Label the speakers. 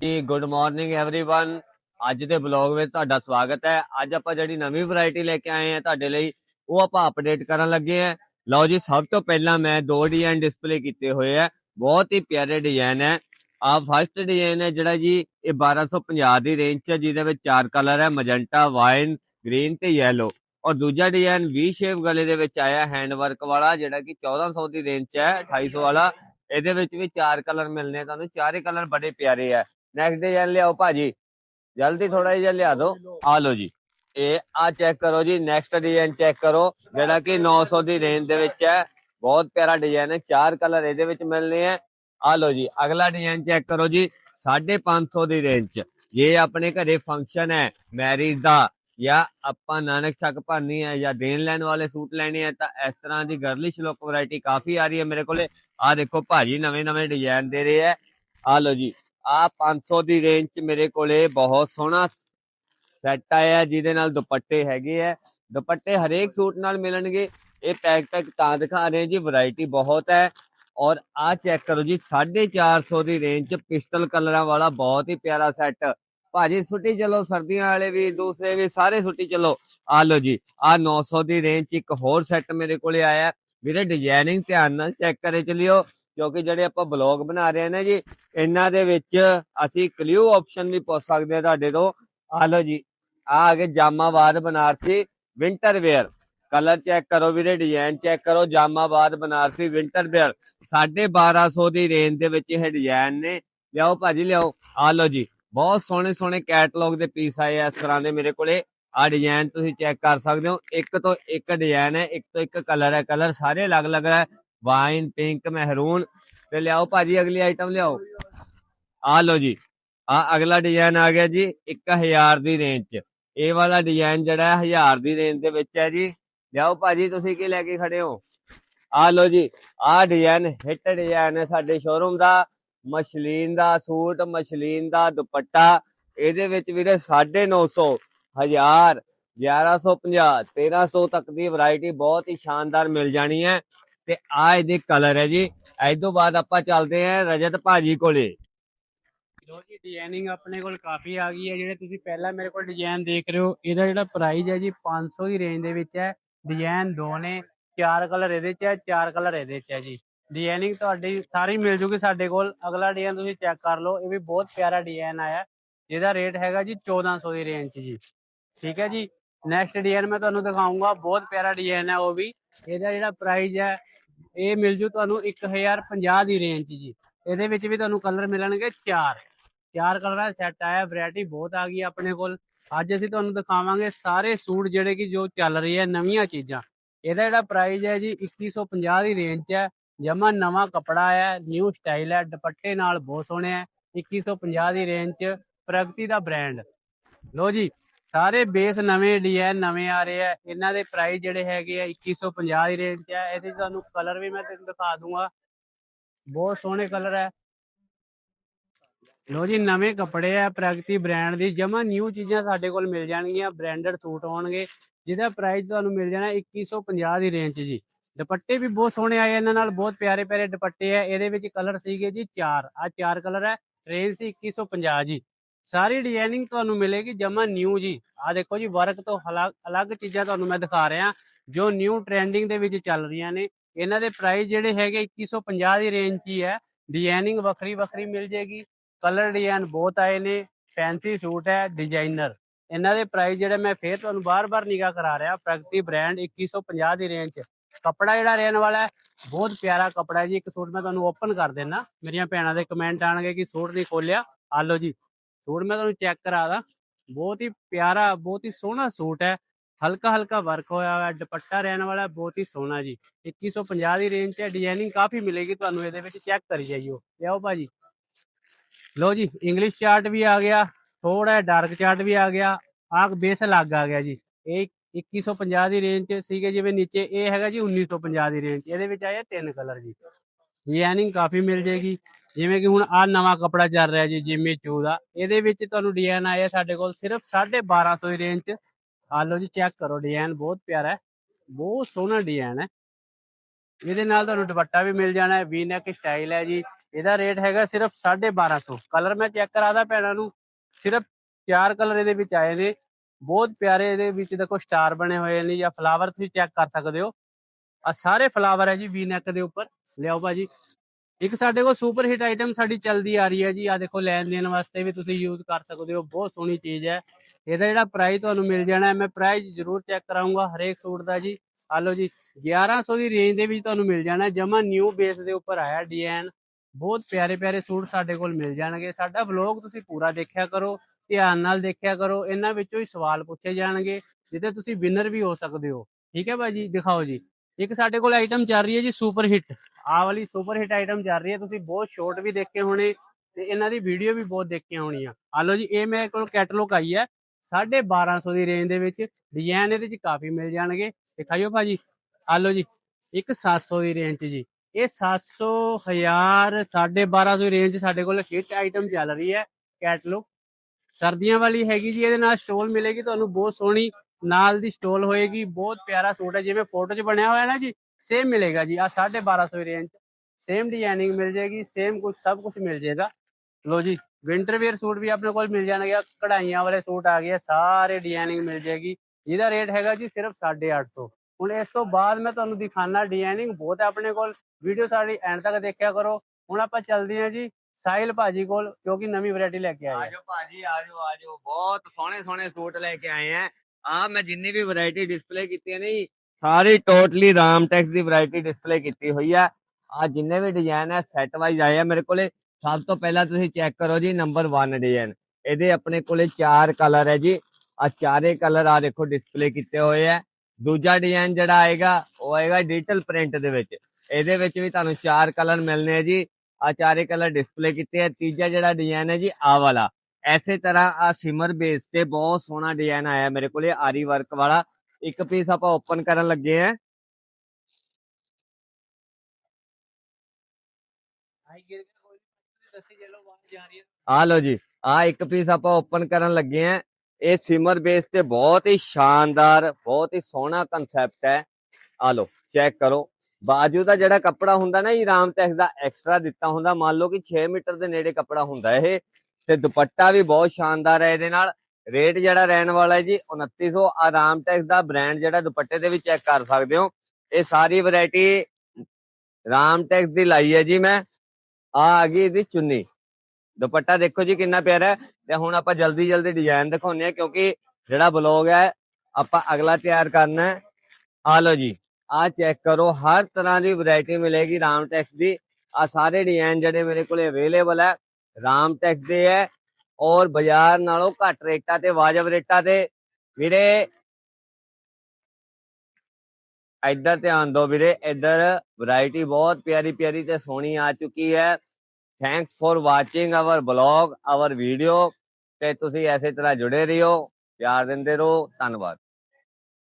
Speaker 1: ਜੀ good morning everyone ਅੱਜ ਦੇ ਬਲੌਗ ਵਿੱਚ ਤੁਹਾਡਾ ਸਵਾਗਤ ਹੈ ਅੱਜ ਆਪਾਂ ਜਿਹੜੀ ਨਵੀਂ ਵੈਰਾਈਟੀ ਲੈ ਕੇ ਆਏ ਹਾਂ ਤੁਹਾਡੇ ਲਈ ਉਹ ਆਪਾਂ ਅਪਡੇਟ ਕਰਨ ਲੱਗੇ ਹਾਂ ਲਓ ਜੀ ਸਭ ਤੋਂ ਪਹਿਲਾਂ ਮੈਂ ਦੋ ਡਿਜ਼ਾਈਨ ਡਿਸਪਲੇ ਕੀਤੇ ਹੋਏ ਆ ਬਹੁਤ ਹੀ ਪਿਆਰੇ ਡਿਜ਼ਾਈਨ ਹੈ ਆ ਫਸਟ ਡਿਜ਼ਾਈਨ ਹੈ ਜਿਹੜਾ ਜੀ ਇਹ 1250 ਦੀ ਰੇਂਜ 'ਚ ਹੈ, ਜਿਹਦੇ ਵਿੱਚ ਚਾਰ ਕਲਰ ਹੈ ਮਜੈਂਟਾ ਵਾਈਨ ਗ੍ਰੀਨ ਤੇ ਯੈਲੋ ਔਰ ਦੂਜਾ ਡਿਜ਼ਾਈਨ ਵੀ ਸ਼ੇਪ ਗਲੇ ਦੇ ਵਿੱਚ ਆਇਆ ਹੈਂਡ ਵਰਕ ਵਾਲਾ ਜਿਹੜਾ ਕਿ 1400 ਦੀ ਰੇਂਜ 'ਚ ਹੈ 2800 ਵਾਲਾ ਇਹਦੇ ਵਿੱਚ ਵੀ ਚਾਰ ਕਲਰ ਮਿਲਨੇ ਤੁਹਾਨੂੰ ਚਾਰੇ ਕਲਰ ਬੜੇ ਪਿਆਰੇ ਆ ਨੈਕਸਟ ਡਿਜ਼ਾਈਨ ਲਿਆਓ ਭਾਜੀ। ਜਲਦੀ ਥੋੜਾ ਜਿਹਾ ਲਿਆ ਦਿਓ। ਆ ਲਓ ਜੀ। ਇਹ ਆ ਚੈੱਕ ਕਰੋ ਜੀ। ਨੈਕਸਟ ਡਿਜ਼ਾਈਨ ਚੈੱਕ ਕਰੋ। ਜਿਹੜਾ ਕਿ 900 ਦੀ ਰੇਂਜ ਦੇ ਵਿੱਚ ਹੈ। ਬਹੁਤ ਪਿਆਰਾ ਡਿਜ਼ਾਈਨ ਹੈ। ਚਾਰ ਕਲਰ ਇਹਦੇ ਵਿੱਚ ਮਿਲਨੇ ਆ ਆ ਲਓ ਜੀ। ਅਗਲਾ ਡਿਜ਼ਾਈਨ ਚੈੱਕ ਕਰੋ ਜੀ। 550 ਦੀ ਰੇਂਜ ਚ। ਜੇ ਆਪਣੇ ਘਰੇ ਫੰਕਸ਼ਨ ਹੈ ਮੈਰਿਜ ਦਾ ਜਾਂ ਆਪਾਂ ਨਾਨਕ ਛੱਕ ਭਰਨੀ ਹੈ ਜਾਂ ਦੇਣ ਲੈਣ ਵਾਲੇ ਸੂਟ ਲੈਣੇ ਆ ਤਾਂ ਇਸ ਤਰ੍ਹਾਂ ਦੀ ਗਰਲਿਸ਼ ਲੁੱਕ ਵੈਰਾਈਟੀ ਕਾਫੀ ਆ ਰਹੀ ਹੈ ਮੇਰੇ ਕੋਲੇ। ਆ ਦੇਖੋ ਭਾਜੀ ਨਵੇਂ ਨਵੇਂ ਡਿਜ਼ਾਈਨ ਦੇ ਰਹੇ ਆ ਆ ਲਓ ਜੀ। ਆ 500 ਦੀ ਰੇਂਜ ਚ ਮੇਰੇ ਕੋਲੇ ਬਹੁਤ ਸੋਹਣਾ ਸੈੱਟ ਆਇਆ ਜਿਹਦੇ ਨਾਲ ਦੁਪੱਟੇ ਹੈਗੇ ਆ ਦੁਪੱਟੇ ਹਰੇਕ ਸੂਟ ਨਾਲ ਮਿਲਣਗੇ। ਇਹ ਪੈਕ ਪੈਕ ਤਾਂ ਦਿਖਾ ਰਹੇ ਜੀ ਵੈਰਾਈਟੀ ਬਹੁਤ ਹੈ। ਔਰ ਆ ਚੈੱਕ ਕਰੋ ਜੀ 450 ਦੀ ਰੇਂਜ ਚ ਪਿਸਟਲ ਕਲਰਾਂ ਵਾਲਾ ਬਹੁਤ ਹੀ ਪਿਆਰਾ ਸੈੱਟ ਭਾਜੀ, ਸੁੱਟੀ ਚਲੋ, ਸਰਦੀਆਂ ਵਾਲੇ ਵੀ, ਦੂਸਰੇ ਵੀ, ਸਾਰੇ ਸੁੱਟੀ ਚਲੋ। ਆ ਲਓ ਜੀ ਆ 900 ਦੀ ਰੇਂਜ ਚ ਇੱਕ ਹੋਰ ਸੈੱਟ ਮੇਰੇ ਕੋਲੇ ਆਇਆ ਵੀਰੇ ਡਿਜ਼ਾਈਨਿੰਗ ਧਿਆਨ ਨਾਲ ਚੈੱਕ ਕਰੇ ਚਲਿਓ। ਕਿਉਂਕਿ ਜਿਹੜੇ ਆਪਾਂ ਬਲੌਗ ਬਣਾ ਰਹੇ ਨੇ ਜੀ, ਇਹਨਾਂ ਦੇ ਵਿੱਚ ਅਸੀਂ ਕਲਿਊ ਆਪਸ਼ਨ ਵੀ ਪੁੱਛ ਸਕਦੇ ਆ ਤੁਹਾਡੇ ਤੋਂ। ਆ ਲਓ ਜੀ ਆ ਆ ਕੇ ਜਾਮਾਬਾਦ Banarasi winter wear colour check ਕਰੋ ਵੀਰੇ ਡਿਜ਼ਾਈਨ ਚੈੱਕ ਕਰੋ ਜਾਮਾਬਾਦ ਬਨਾਰਸੀ ਵਿੰਟਰ ਵੇਅਰ 1250 ਦੀ ਰੇਂਜ ਦੇ ਵਿੱਚ ਇਹ ਡਿਜ਼ਾਈਨ ਨੇ। ਲਿਆਓ ਭਾਜੀ, ਲਿਆਓ। ਆ ਲਓ ਜੀ, ਬਹੁਤ ਸੋਹਣੇ ਸੋਹਣੇ ਕੈਟਲੌਗ ਦੇ ਪੀਸ ਆਏ ਆ ਇਸ ਤਰ੍ਹਾਂ ਦੇ ਮੇਰੇ ਕੋਲੇ। ਆ ਡਿਜ਼ਾਈਨ ਤੁਸੀਂ ਚੈੱਕ ਕਰ ਸਕਦੇ ਹੋ। ਇੱਕ ਤੋਂ ਇੱਕ ਡਿਜ਼ਾਈਨ ਹੈ, ਇੱਕ ਤੋਂ ਇੱਕ ਕਲਰ ਹੈ। ਕਲਰ ਸਾਰੇ ਅਲੱਗ-ਅਲੱਗ ਹੈ। ਵਾਈਨ ਪਿੰਕ ਮਹਿਰੂਨ ਤੇ ਲਿਆਓ ਭਾਜੀ, ਅਗਲੀ ਆਈਟਮ ਲਿਆਓ। ਆ ਲਓ ਜੀ। ਆ ਅਗਲਾ ਡਿਜ਼ਾਈਨ ਆ ਗਿਆ ਜੀ 1000 ਦੀ ਰੇਂਜ ਚ। ਇਹ ਵਾਲਾ ਡਿਜ਼ਾਈਨ ਜਿਹੜਾ ਹੈ 1000 ਦੀ ਰੇਂਜ ਦੇ ਵਿੱਚ ਹੈ ਜੀ। ਲਿਆਓ ਭਾਜੀ, ਤੁਸੀਂ ਕੀ ਲੈ ਕੇ ਖੜੇ ਹੋ? ਆ ਲਓ ਜੀ। ਆ ਡਿਜ਼ਾਈਨ ਹਿੱਟ ਡਿਜ਼ਾਈਨ ਹੈ ਸਾਡੇ ਸ਼ੋਰੂਮ ਦਾ। ਮਸ਼ਲੀਨ ਦਾ ਸੂਟ, ਮਸ਼ਲੀਨ ਦਾ ਦੁਪੱਟਾ। ਇਹਦੇ ਵਿੱਚ ਵੀਰੇ 950 1000 1150 1300 ਤੱਕ ਦੀ ਵੈਰਾਈਟੀ ਬਹੁਤ ਹੀ ਸ਼ਾਨਦਾਰ ਮਿਲ ਜਾਣੀ ਹੈ। ਤੇ ਆ ਇਹਦੇ ਕਲਰ ਹੈ ਜੀ। ਇਸ ਤੋਂ ਬਾਅਦ ਆਪਾਂ ਚੱਲਦੇ ਹਾਂ ਰਜਤ ਭਾਜੀ ਕੋਲੇ।
Speaker 2: ਲੋ ਜੀ ਡਿਜ਼ਾਈਨਿੰਗ ਆਪਣੇ ਕੋਲ ਕਾਫੀ ਆ ਗਈ ਹੈ। ਜਿਹੜੇ ਤੁਸੀਂ ਪਹਿਲਾਂ ਮੇਰੇ ਕੋਲ ਡਿਜ਼ਾਈਨ ਦੇਖ ਰਹੇ ਹੋ, ਇਹਦਾ ਜਿਹੜਾ ਪ੍ਰਾਈਸ ਹੈ ਜੀ 500 ਦੀ ਰੇਂਜ ਦੇ ਵਿੱਚ ਹੈ। ਡਿਜ਼ਾਈਨ ਦੋ ਨੇ, ਚਾਰ ਕਲਰ ਇਹਦੇ ਚ ਹੈ, ਚਾਰ ਕਲਰ ਇਹਦੇ ਚ ਹੈ ਜੀ। ਡਿਜ਼ਾਈਨਿੰਗ ਤੁਹਾਡੀ ਸਾਰੀ ਮਿਲ ਜੂਗੀ ਸਾਡੇ ਕੋਲ। ਅਗਲਾ ਡਿਜ਼ਾਈਨ ਤੁਸੀਂ ਚੈੱਕ ਕਰ ਲਓ, ਇਹ ਵੀ ਬਹੁਤ ਪਿਆਰਾ ਡਿਜ਼ਾਈਨ ਆਇਆ। ਜਿਹਦਾ ਰੇਟ ਹੈਗਾ ਜੀ 1400 ਦੀ ਰੇਂਜ 'ਚ ਜੀ। ਠੀਕ ਹੈ ਜੀ। ਨੈਕਸਟ ਡਿਜ਼ਾਈਨ ਮੈਂ ਤੁਹਾਨੂੰ ਦਿਖਾਉਂਗਾ ਬਹੁਤ ਪਿਆਰਾ ਡਿਜ਼ਾਈਨ ਹੈ ਉਹ ਵੀ। ਇਹਦਾ ਜਿਹੜਾ ਪ੍ਰਾਈਸ ਹੈ ਇਹ ਮਿਲ ਜੂ ਤੁਹਾਨੂੰ 1050 ਦੀ ਰੇਂਜ 'ਚ ਜੀ। ਇਹਦੇ ਵਿੱਚ ਵੀ ਤੁਹਾਨੂੰ ਕਲਰ ਮਿਲਣਗੇ ਚਾਰ। ਚਾਰ ਕਲਰਾਂ ਦਾ ਸੈੱਟ ਆਇਆ ਵੈਰਾਈਟੀ ਬਹੁਤ ਆ ਗਈ ਆਪਣੇ ਕੋਲ। ਅੱਜ ਅਸੀਂ ਤੁਹਾਨੂੰ ਦਿਖਾਵਾਂਗੇ ਸਾਰੇ ਸੂਟ ਜਿਹੜੇ ਕਿ ਜੋ ਚੱਲ ਰਹੇ ਹੈ ਨਵੀਆਂ ਚੀਜ਼ਾਂ। ਇਹਦਾ ਜਿਹੜਾ ਪ੍ਰਾਈਸ ਹੈ ਜੀ 2150 ਦੀ ਰੇਂਜ 'ਚ ਹੈ। ਜਮਾ ਨਵਾਂ ਕਪੜਾ ਹੈ ਨਿਊ ਸਟਾਈਲ ਹੈ, ਦੁਪੱਟੇ ਨਾਲ ਬਹੁਤ ਸੋਹਣੇ ਹੈ 2150 ਦੀ ਰੇਂਜ 'ਚ ਪ੍ਰਗਤੀ ਦਾ ਬ੍ਰਾਂਡ ਲੋ ਜੀ ਸਾਰੇ ਬੇਸ ਨਵੇਂ ਡਿਜ਼ਾਈਨ ਨਵੇਂ ਆ ਰਹੇ ਆ। ਇਹਨਾਂ ਦੇ ਪ੍ਰਾਈਸ ਜਿਹੜੇ ਹੈਗੇ ਆ 2150 ਦੀ ਰੇਂਜ 'ਚ ਹੈ ਇਹਦੇ 'ਚ ਤੁਹਾਨੂੰ ਕਲਰ ਵੀ ਮੈਂ ਤੁਹਾਨੂੰ ਦਿਖਾ ਦੂੰਗਾ। ਬਹੁਤ ਸੋਹਣੇ ਕਲਰ ਹੈ ਲੋ ਜੀ, ਨਵੇਂ ਕੱਪੜੇ ਆ ਪ੍ਰਗਤੀ ਬ੍ਰਾਂਡ ਦੀ। ਜਮਾ ਨਿਊ ਚੀਜ਼ਾਂ ਸਾਡੇ ਕੋਲ ਮਿਲ ਜਾਣਗੀਆਂ ਬ੍ਰਾਂਡਡ ਸੂਟ ਹੋਣਗੇ। ਜਿਹਦਾ ਪ੍ਰਾਈਸ ਤੁਹਾਨੂੰ ਮਿਲ ਜਾਣਾ 2150 ਦੀ ਰੇਂਜ 'ਚ ਜੀ। ਦੁਪੱਟੇ ਵੀ ਬਹੁਤ ਸੋਹਣੇ ਆਏ ਇਹਨਾਂ ਨਾਲ, ਬਹੁਤ ਪਿਆਰੇ ਪਿਆਰੇ ਦੁਪੱਟੇ ਆ। ਇਹਦੇ ਵਿੱਚ ਕਲਰ ਸੀਗੇ ਜੀ ਚਾਰ। ਆ ਚਾਰ ਕਲਰ ਹੈ ਰੇਂਜ ਸੀ 2150 ਜੀ। ਸਾਰੀ ਡਿਜ਼ਾਈਨਿੰਗ ਤੁਹਾਨੂੰ ਮਿਲੇਗੀ ਜਮਾ ਨਿਊ ਜੀ। ਆ ਦੇਖੋ ਜੀ, ਵਰਕ ਤੋਂ ਅਲੱਗ ਅਲੱਗ ਚੀਜ਼ਾਂ ਤੁਹਾਨੂੰ ਮੈਂ ਦਿਖਾ ਰਿਹਾ, ਜੋ ਨਿਊ ਟ੍ਰੈਂਡਿੰਗ ਦੇ ਵਿੱਚ ਚੱਲ ਰਹੀਆਂ ਨੇ। ਇਹਨਾਂ ਦੇ ਪ੍ਰਾਈਸ ਜਿਹੜੇ ਹੈਗੇ 2150 ਦੀ ਰੇਂਜ 'ਚ ਹੀ ਹੈ। ਡਿਜ਼ਾਈਨਿੰਗ ਵੱਖਰੀ ਵੱਖਰੀ ਮਿਲ ਜੇਗੀ। ਕਲਰ ਡਿਜ਼ਾਈਨ ਬਹੁਤ ਆਏ ਨੇ। ਫੈਂਸੀ ਸੂਟ ਹੈ ਡਿਜ਼ਾਈਨਰ ਇਹਨਾਂ ਦੇ ਪ੍ਰਾਈਸ ਜਿਹੜੇ ਮੈਂ ਫੇਰ ਤੁਹਾਨੂੰ ਬਾਰ-ਬਾਰ ਨਿਗਾਹ ਕਰਾ ਰਿਹਾ, ਪ੍ਰਗਤੀ ਬ੍ਰਾਂਡ 2150 ਦੀ ਰੇਂਜ 'ਚ ਕਪੜਾ ਜਿਹੜਾ ਰਹਿਣ ਵਾਲਾ ਹੈ, ਬਹੁਤ ਪਿਆਰਾ ਕਪੜਾ ਹੈ ਜੀ। ਇੱਕ ਸੂਟ ਮੈਂ ਤੁਹਾਨੂੰ ਓਪਨ ਕਰ ਦੇਣਾ ਮੇਰੀਆਂ ਭੈਣਾਂ ਦੇ ਕਮੈਂਟ ਆਣਗੇ ਕਿ ਸੂਟ ਨਹੀਂ ਖੋਲਿਆ। ਆ ਲਓ ਜੀ ਸੂਟ ਮੈਂ ਤੁਹਾਨੂੰ ਚੈੱਕ ਕਰਾਦਾ ਬਹੁਤ ਹੀ ਪਿਆਰਾ, ਬਹੁਤ ਹੀ ਸੋਹਣਾ ਸੂਟ ਹੈ। ਹਲਕਾ ਹਲਕਾ ਵਰਕ ਹੋਇਆ ਹੋਇਆ, ਦੁਪੱਟਾ ਰਹਿਣ ਵਾਲਾ, ਬਹੁਤ ਹੀ ਸੋਹਣਾ ਜੀ। 2150 ਦੀ ਰੇਂਜ 'ਚ ਡਿਜ਼ਾਈਨਿੰਗ ਕਾਫੀ ਮਿਲੇਗੀ ਤੁਹਾਨੂੰ, ਇਹਦੇ ਵਿੱਚ ਚੈੱਕ ਕਰੀ ਜਾਈਓ। ਲਿਆਓ ਭਾਜੀ। ਲਓ ਜੀ ਇੰਗਲਿਸ਼ ਚਾਰਟ ਵੀ ਆ ਗਿਆ ਥੋੜਾ ਡਾਰਕ ਚਾਰਟ ਵੀ ਆ ਗਿਆ, ਆਹ ਬੇਸ ਅਲੱਗ ਆ ਗਿਆ ਜੀ। ਇਹ 2150 ਦੀ ਰੇਂਜ 'ਚ ਸੀਗੇ, ਜਿਵੇਂ ਨੀਚੇ, ਇਹ ਹੈਗਾ ਜੀ 1950 ਦੀ ਰੇਂਜ ਇਹਦੇ ਵਿੱਚ ਆਇਆ ਤਿੰਨ ਕਲਰ ਜੀ। ਡਿਜ਼ਾਈਨਿੰਗ ਕਾਫੀ ਮਿਲ ਜੇਗੀ ਜਿਵੇਂ ਕਿ ਹੁਣ ਆ ਨਵਾਂ ਕਪੜਾ ਚੱਲ ਰਿਹਾ ਜੀ ਜਿਮੀ ਚੂ ਦਾ। ਇਹਦੇ ਵਿੱਚ ਤੁਹਾਨੂੰ ਡਿਜ਼ਾਈਨ ਆਇਆ ਸਾਡੇ ਕੋਲ ਸਿਰਫ 1250 ਦੀ ਰੇਂਜ 'ਚ। ਆ ਲਓ ਜੀ ਚੈੱਕ ਕਰੋ ਡਿਜ਼ਾਈਨ ਬਹੁਤ ਪਿਆਰਾ ਹੈ। ਬਹੁਤ ਸੋਹਣਾ ਡਿਜ਼ਾਈਨ ਹੈ। ਇਹਦੇ ਨਾਲ ਤੁਹਾਨੂੰ ਦੁਪੱਟਾ ਵੀ ਮਿਲ ਜਾਣਾ ਹੈ ਵੀ ਨੈਕ ਸਟਾਈਲ ਹੈ ਜੀ। ਇਹਦਾ ਰੇਟ ਹੈਗਾ ਸਿਰਫ 1250 ਕਲਰ ਮੈਂ ਚੈੱਕ ਕਰਾਦਾ ਭੈਣਾਂ ਨੂੰ। ਸਿਰਫ ਚਾਰ ਕਲਰ ਇਹਦੇ ਵਿੱਚ ਆਏ ਨੇ। ਬਹੁਤ ਪਿਆਰੇ ਇਹਦੇ ਵਿੱਚ ਦੇਖੋ ਸਟਾਰ ਬਣੇ ਹੋਏ ਨੇ ਜਾਂ ਫਲਾਵਰ ਤੁਸੀਂ ਚੈੱਕ ਕਰ ਸਕਦੇ ਹੋ। ਆ ਸਾਰੇ ਫਲਾਵਰ ਹੈ ਜੀ ਵੀ ਨੈਕ ਦੇ ਉੱਪਰ। ਲਿਆਓ ਭਾਜੀ। ਇੱਕ ਸਾਡੇ ਕੋਲ ਸੁਪਰ ਹਿੱਟ ਆਈਟਮ ਸਾਡੀ ਚੱਲਦੀ ਆ ਰਹੀ ਹੈ ਜੀ। ਆ ਦੇਖੋ ਲੈਣ ਦੇਣ ਵਾਸਤੇ ਵੀ ਤੁਸੀਂ ਯੂਜ਼ ਕਰ ਸਕਦੇ ਹੋ। ਬਹੁਤ ਸੋਹਣੀ ਚੀਜ਼ ਹੈ। ਇਹਦਾ ਜਿਹੜਾ ਪ੍ਰਾਈਸ ਤੁਹਾਨੂੰ ਮਿਲ ਜਾਣਾ ਮੈਂ ਪ੍ਰਾਈਸ ਜ਼ਰੂਰ ਚੈੱਕ ਕਰਾਉਂਗਾ ਹਰੇਕ ਸੂਟ ਦਾ ਜੀ। ਆ ਲਓ ਜੀ 1100 ਦੀ ਰੇਂਜ ਦੇ ਵਿੱਚ ਤੁਹਾਨੂੰ ਮਿਲ ਜਾਣਾ ਜਮਾ ਨਿਊ ਬੇਸ ਦੇ ਉੱਪਰ ਆਇਆ ਡਿਜ਼ਾਈਨ ਬਹੁਤ ਪਿਆਰੇ ਪਿਆਰੇ ਸੂਟ ਸਾਡੇ ਕੋਲ ਮਿਲ ਜਾਣਗੇ। ਸਾਡਾ ਵਲੌਗ ਤੁਸੀਂ ਪੂਰਾ ਦੇਖਿਆ ਕਰੋ, ਧਿਆਨ ਨਾਲ ਦੇਖਿਆ ਕਰੋ। ਇਹਨਾਂ ਵਿੱਚੋਂ ਹੀ ਸਵਾਲ ਪੁੱਛੇ ਜਾਣਗੇ, ਜਿਹਦੇ ਤੁਸੀਂ ਵਿਨਰ ਵੀ ਹੋ ਸਕਦੇ ਹੋ। ਠੀਕ ਹੈ ਭਾਜੀ, ਦਿਖਾਓ ਜੀ। ਇੱਕ ਸਾਡੇ ਕੋਲ ਆਈਟਮ ਚੱਲ ਰਹੀ ਹੈ ਜੀ ਸੁਪਰ ਹਿੱਟ ਆਹ ਵਾਲੀ ਸੁਪਰ ਹਿੱਟ ਆਈਟਮ ਚੱਲ ਰਹੀ ਹੈ, ਤੁਸੀਂ ਬਹੁਤ ਸ਼ੋਰਟ ਵੀ ਦੇਖੇ ਹੋਣੇ ਤੇ ਇਹਨਾਂ ਦੀ ਵੀਡੀਓ ਵੀ ਬਹੁਤ ਦੇਖੀਆਂ ਹੋਣੀਆਂ। ਆ ਲਓ ਜੀ, ਇਹ ਮੇਰੇ ਕੋਲ ਕੈਟਲੌਗ ਆਈ ਹੈ 1250 ਦੀ ਰੇਂਜ ਦੇ ਵਿੱਚ ਡਿਜ਼ਾਈਨ ਇਹਦੇ ਚ ਕਾਫੀ ਮਿਲ ਜਾਣਗੇ। ਦਿਖਾਇਓ ਭਾਜੀ ਆ ਲਓ ਜੀ, ਇੱਕ 700 ਦੀ ਰੇਂਜ 'ਚ ਜੀ। ਇਹ 700 1000 1250 ਦੀ ਰੇਂਜ ਸਾਡੇ ਕੋਲ ਹਿੱਟ ਆਈਟਮ ਚੱਲ ਰਹੀ ਹੈ ਕੈਟਲੌਗ ਸਰਦੀਆਂ ਵਾਲੀ ਹੈਗੀ ਜੀ, ਇਹਦੇ ਨਾਲ ਸਟੋਲ ਮਿਲੇਗੀ, ਤੁਹਾਨੂੰ ਬਹੁਤ ਸੋਹਣੀ ਨਾਲ ਦੀ ਸਟੋਲ ਹੋਏਗੀ, ਬਹੁਤ ਪਿਆਰਾ ਸੂਟ ਹੈ, ਜਿਵੇਂ ਫੋਟੋ 'ਚ ਬਣਿਆ ਹੋਇਆ ਨਾ ਜੀ ਸੇਮ ਮਿਲੇਗਾ ਜੀ ਆ 1250 ਦੀ ਰੇਂਜ ਸੇਮ ਡਿਜ਼ਾਈਨਿੰਗ ਮਿਲ ਜਾਏਗੀ ਸੇਮ ਕੁਝ ਸਭ ਕੁਝ ਮਿਲ ਜਾਏਗਾ। ਲੋ ਜੀ ਵਿੰਟਰ ਵੇਅਰ ਸੂਟ ਵੀ ਆਪਣੇ ਕੋਲ ਮਿਲ ਜਾਣਗੇ ਕਢਾਈਆਂ ਵਾਲੇ ਸੂਟ ਆ ਗਏ, ਸਾਰੇ ਡਿਜ਼ਾਈਨਿੰਗ ਮਿਲ ਜਾਏਗੀ ਜਿਹਦਾ ਰੇਟ ਹੈਗਾ ਜੀ ਸਿਰਫ 850 ਹੁਣ ਇਸ ਤੋਂ ਬਾਅਦ ਮੈਂ ਤੁਹਾਨੂੰ ਦਿਖਾਣਾ ਡਿਜ਼ਾਈਨਿੰਗ ਬਹੁਤ ਹੈ ਆਪਣੇ ਕੋਲ ਵੀਡੀਓ ਸਾਡੀ ਐਂਡ ਤੱਕ ਦੇਖਿਆ ਕਰੋ, ਹੁਣ ਆਪਾਂ ਚੱਲਦੇ ਹਾਂ ਜੀ, ਸਾਹਿਲ ਭਾਜੀ ਕੋਲ ਕਿਉਂਕਿ ਨਵੀਂ ਵੈਰਾਈਟੀ ਲੈ ਕੇ ਆਏ ਆ।
Speaker 1: ਆਜੋ ਭਾਜੀ ਆਜੋ ਆਜੋ ਬਹੁਤ ਸੋਹਣੇ ਸੋਹਣੇ ਸੂਟ ਲੈ ਕੇ ਆਏ ਆ। ਆ ਮੈਂ ਜਿੰਨੀ ਵੀ ਵੈਰਾਈਟੀ ਡਿਸਪਲੇ ਕੀਤੀ ਹੈ ਜੀ, ਸਾਰੀ ਟੋਟਲੀ ਰਾਮਟੈਕਸ ਦੀ ਵੈਰਾਈਟੀ ਡਿਸਪਲੇ ਕੀਤੀ ਹੋਈ ਆ। ਆ ਜਿੰਨੇ ਵੀ ਡਿਜ਼ਾਈਨ ਹੈ ਸੈੱਟ ਵਾਈਜ਼ ਆਏ ਆ ਮੇਰੇ ਕੋਲੇ। ਸਭ ਤੋਂ ਪਹਿਲਾਂ ਤੁਸੀਂ ਚੈੱਕ ਕਰੋ ਜੀ ਨੰਬਰ 1 ਡਿਜ਼ਾਈਨ ਇਹਦੇ ਆਪਣੇ ਕੋਲੇ ਚਾਰ ਕਲਰ ਹੈ ਜੀ। ਆ ਚਾਰੇ ਕਲਰ ਆ ਦੇਖੋ ਡਿਸਪਲੇ ਕੀਤੇ ਹੋਏ ਆ। ਦੂਜਾ ਡਿਜ਼ਾਈਨ ਜਿਹੜਾ ਆਏਗਾ, ਉਹ ਆਏਗਾ ਡਿਜੀਟਲ ਪ੍ਰਿੰਟ ਦੇ ਵਿੱਚ। ਇਹਦੇ ਵਿੱਚ ਵੀ ਤੁਹਾਨੂੰ ਚਾਰ ਕਲਰ ਮਿਲਨੇ ਆ ਜੀ। ਆ ਚਾਰੇ ਕਲਰ ਡਿਸਪਲੇ ਕੀਤੇ ਆ। ਤੀਜਾ ਜਿਹੜਾ ਡਿਜ਼ਾਈਨ ਹੈ ਜੀ ਆ ਵਾਲਾ। ਐਸੇ ਤਰ੍ਹਾਂ ਆ ਸਿਮਰ ਬੇਸ ਤੇ ਬਹੁਤ ਸੋਹਣਾ ਡਿਜ਼ਾਈਨ ਆਇਆ ਮੇਰੇ ਕੋਲੇ ਆਰੀ ਵਰਕ ਵਾਲਾ। ਇੱਕ ਪੀਸ ਆਪਾਂ ਓਪਨ ਕਰਨ ਲੱਗੇ ਆ। ਆ ਲਓ ਜੀ ਆ ਇੱਕ ਪੀਸ ਆਪਾਂ ਓਪਨ ਕਰਨ ਲੱਗੇ ਆ। ਇਹ ਸਿਮਰ ਬੇਸ ਤੇ ਬਹੁਤ ਹੀ ਸ਼ਾਨਦਾਰ ਬਹੁਤ ਹੀ ਸੋਹਣਾ ਕਨਸੈਪਟ ਹੈ। ਆ ਲਓ ਚੈੱਕ ਕਰੋ। ਬਾਜੂ ਦਾ ਜਿਹੜਾ ਕੱਪੜਾ ਹੁੰਦਾ ਨਾ ਜੀ ਰਾਮਟੈਕਸ ਦਾ ਐਕਸਟਰਾ ਦਿੱਤਾ ਹੁੰਦਾ। ਮੰਨ ਲਓ ਕਿ 6 ਮੀਟਰ ਦੇ ਨੇੜੇ ਕੱਪੜਾ ਹੁੰਦਾ ਇਹ। ਤੇ ਦੁਪੱਟਾ ਵੀ ਬਹੁਤ ਸ਼ਾਨਦਾਰ ਹੈ ਇਹਦੇ ਨਾਲ। ਰੇਟ ਜਿਹੜਾ ਰਹਿਣ ਵਾਲਾ ਹੈ ਜੀ 2900 ਆ ਰਾਮਟੈਕਸ ਦਾ ਬ੍ਰਾਂਡ ਜਿਹੜਾ ਦੁਪੱਟੇ ਦੇ ਵੀ ਚੈੱਕ ਕਰ ਸਕਦੇ ਹੋ। ਇਹ ਸਾਰੀ ਵੈਰਾਈਟੀ ਰਾਮਟੈਕਸ ਦੀ ਲਾਈ ਹੈ ਜੀ ਮੈਂ। ਆ ਆ ਗਈ ਇਹਦੀ ਚੁੰਨੀ। ਦੁਪੱਟਾ ਦੇਖੋ ਜੀ ਕਿੰਨਾ ਪਿਆਰਾ ਹੈ। ਤੇ ਹੁਣ ਆਪਾਂ ਜਲਦੀ ਜਲਦੀ ਡਿਜ਼ਾਈਨ ਦਿਖਾਉਂਦੇ ਆ ਕਿਉਂਕਿ ਜਿਹੜਾ ਬਲੌਗ ਹੈ, ਆਪਾਂ ਅਗਲਾ ਤਿਆਰ ਕਰਨਾ ਹੈ। ਆ ਲਓ ਜੀ, ਆ ਚੈੱਕ ਕਰੋ, ਹਰ ਤਰ੍ਹਾਂ ਦੀ ਵੈਰਾਈਟੀ ਮਿਲੇਗੀ ਰਾਮ ਟੈਕਸ ਦੀ। ਆ ਸਾਰੇ ਡਿਜ਼ਾਈਨ ਜਿਹੜੇ ਮੇਰੇ ਕੋਲੇ ਅਵੇਲੇਬਲ ਹੈ। ਰਾਮ ਟੈਕਸ ਦੇ ਹੈ ਔਰ ਬਾਜ਼ਾਰ ਨਾਲੋਂ ਘੱਟ ਰੇਟਾਂ ਤੇ, ਵਾਜਬ ਰੇਟਾਂ ਤੇ। ਵੀਰੇ, ਇੱਧਰ ਧਿਆਨ ਦਿਓ ਵੀਰੇ, ਇੱਧਰ ਵੈਰਾਈਟੀ ਬਹੁਤ ਪਿਆਰੀ ਪਿਆਰੀ ਤੇ ਸੋਹਣੀ ਆ ਚੁੱਕੀ ਹੈ। Thanks for watching our blog our video ਤੇ ਤੁਸੀਂ ਐਸੇ ਤਰ੍ਹਾਂ ਜੁੜੇ ਰਹੋ ਪਿਆਰ ਦਿੰਦੇ ਰਹੋ, ਧੰਨਵਾਦ।